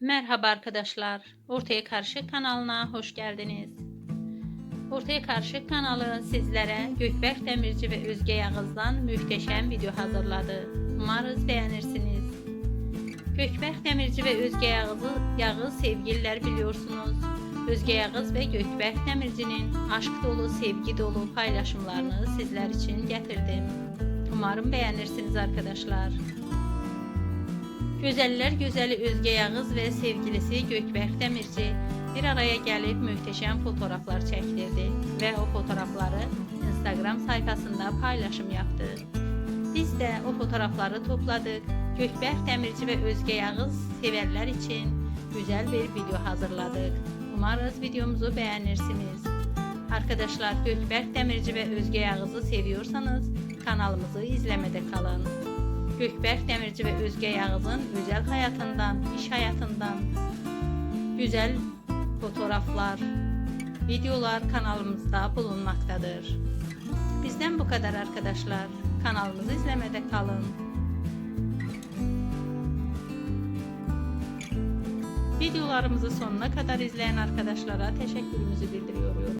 Merhaba arkadaşlar. Ortaya Karışık kanalına hoş geldiniz. Ortaya Karışık kanalı sizlere Gökberk Demirci ve Özge Yağız'dan muhteşem video hazırladı. Umarız beğenirsiniz. Gökberk Demirci ve Özge Yağız'ı Yağız sevgililer biliyorsunuz. Özge Yağız ve Gökberk Demirci'nin aşk dolu, sevgi dolu paylaşımlarını sizler için getirdim. Umarım beğenirsiniz arkadaşlar. Güzeller güzeli Özge Yağız ve sevgilisi Gökberk Demirci bir araya gelip muhteşem fotoğraflar çektirdi ve o fotoğrafları Instagram sayfasında paylaşım yaptı. Biz de o fotoğrafları topladık. Gökberk Demirci ve Özge Yağız severler için güzel bir video hazırladık. Umarız videomuzu beğenirsiniz. Arkadaşlar Gökberk Demirci ve Özge Yağız'ı seviyorsanız kanalımızı izlemede kalın. Gökberk Demirci ve Özge Yağız'ın özel hayatından, iş hayatından güzel fotoğraflar, videolar kanalımızda bulunmaktadır. Bizden bu kadar arkadaşlar. Kanalımızı izlemede kalın. Videolarımızı sonuna kadar izleyen arkadaşlara teşekkürümüzü bildiriyoruz.